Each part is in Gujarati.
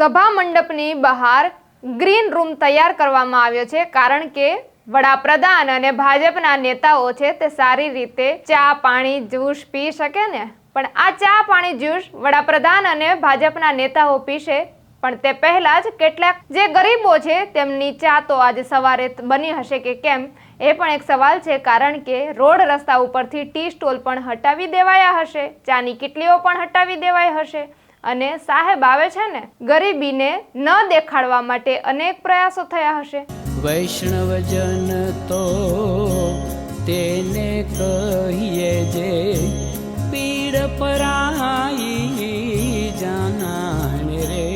સભા મંડપની બહાર ગ્રીન રૂમ તૈયાર કરવામાં આવ્યો છે, કારણ કે વડાપ્રધાન અને ભાજપના નેતાઓ છે તે સારી રીતે ચા, પાણી, જ્યુસ પી શકે ને? પણ આ ચા, પાણી, જ્યુસ વડાપ્રધાન અને ભાજપના નેતાઓ પીશે, પણ તે પહેલા જ કેટલાક જે ગરીબો છે તેમની ચા તો આજે સવારે બની હશે કે કેમ? એ પણ એક સવાલ છે, કારણ કે રોડ રસ્તા ઉપરથી ટી સ્ટોલ પણ હટાવી દેવાયા હશે, ચાની કિટલીઓ પણ હટાવી દેવાઈ હશે. અને સાહેબ આવે છે ને ગરીબીને ન દેખાડવા માટે અનેક પ્રયાસો થયા હશે. વૈષ્ણવજન તો તેને કહીએ જે પીડ પરાઈ જાનાને રે.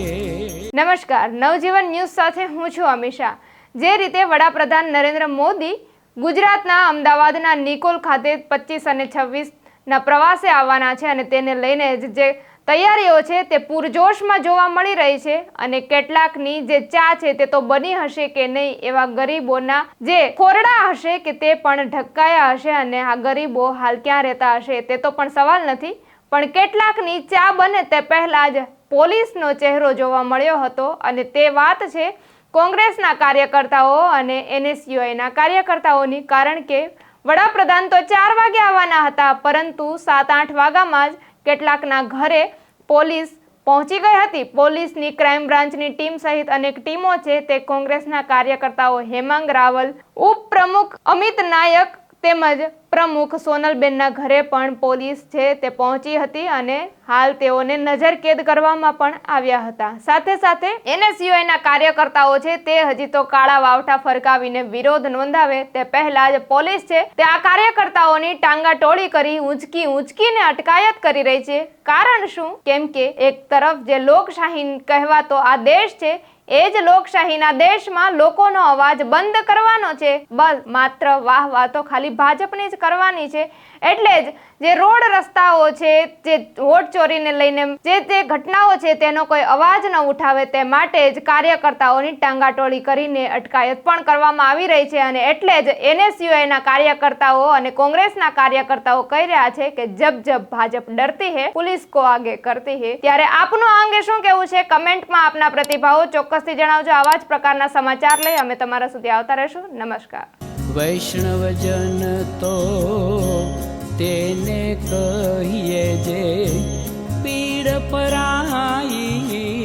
નમસ્કાર નવજીવન ન્યૂઝ સાથે હું છું અમિશા જે રીતે વડાપ્રધાન નરેન્દ્ર મોદી ગુજરાતના અમદાવાદના નિકોલ ખાતે પચીસ અને છવ્વીસના પ્રવાસે આવવાના છે અને તેને લઈને જે તૈયારીઓ છે તે પૂરજોશમાં જોવા મળી રહી છે અને કેટલાકની જે ચા છે તે તો બની હશે કે નહીં એવા ગરીબોના જે ખોરડા હશે કે તે પણ ઢકાયા હશે અને આ ગરીબો હાલ ક્યાં રહેતા હશે તે તો પણ સવાલ નથી. પણ કેટલાકની ચા બને તે પહેલાં જ પોલીસનો ચહેરો જોવા મળ્યો હતો અને તે વાત છે કોંગ્રેસના કાર્યકર્તાઓ અને એનએસયુઆઈના કાર્યકર્તાઓની કારણ કે વડાપ્રધાન તો ચાર વાગે આવવાના હતા પરંતુ સાત આઠ વાગ્યામાં જ કેટલાકના ઘરે પોલીસ પહોંચી ગઈ હતી. પોલીસની ક્રાઇમ બ્રાન્ચની ટીમ સહિત અનેક ટીમો છે. તે કોંગ્રેસના કાર્યકર્તાઓ હેમાંગ રાવલ, ઉપપ્રમુખ અમિત નાયક તેમજ પ્રમુખ સોનલબેનના ઘરે પણ પોલીસ છે તે પહોંચી હતી અને હાલ તેઓને નજરકેદ કરવામાં પણ આવ્યા હતા. સાથે સાથે એનએસયુઆઈના કાર્યકર્તાઓ છે તે હજી તો કાળા વાવઠા ફરકાવીને વિરોધ નોંધાવે તે પહેલા જ પોલીસ છે તે આ કાર્યકર્તાઓની ટાંગા ટોળી કરી ઊંચકી ઊંચકીને અટકાયત કરી રહી છે. કારણ શું? કેમ કે એક તરફ જે લોકશાહી કહેવાતો આ દેશ છે, એ જ લોકશાહીના દેશમાં લોકોનો અવાજ બંધ કરવાનો છે. બસ, માત્ર વાહ વાહ તો ખાલી ભાજપની જ કરવાની છે. એટલે જ જે રોડ રસ્તાઓ છે, જે વોટ ચોરીને લઈને જે તે ઘટનાઓ છે, તેનો કોઈ અવાજ ન ઉઠાવે તે માટે જ કાર્યકર્તાઓની ટાંગાટોળી કરીને અટકાયત પણ કરવામાં આવી રહી છે. અને એટલે જ એનએસયુઆઈના કાર્યકર્તાઓ અને કોંગ્રેસના કાર્યકર્તાઓ કહી રહ્યા છે કે જબ જબ ભાજપ ડરતી હે, પુલિસ કો આગે કરતી હે. ત્યારે આપનું આ અંગે શું કહેવું છે? કમેન્ટમાં આપના પ્રતિભાવો ચોક્કસથી જણાવજો. આવા જ પ્રકારના સમાચાર લઈ અમે તમારા સુધી આવતા રહેશું. નમસ્કાર. વૈષ્ણવજન તો કહીએ જે પીડ પરાઈ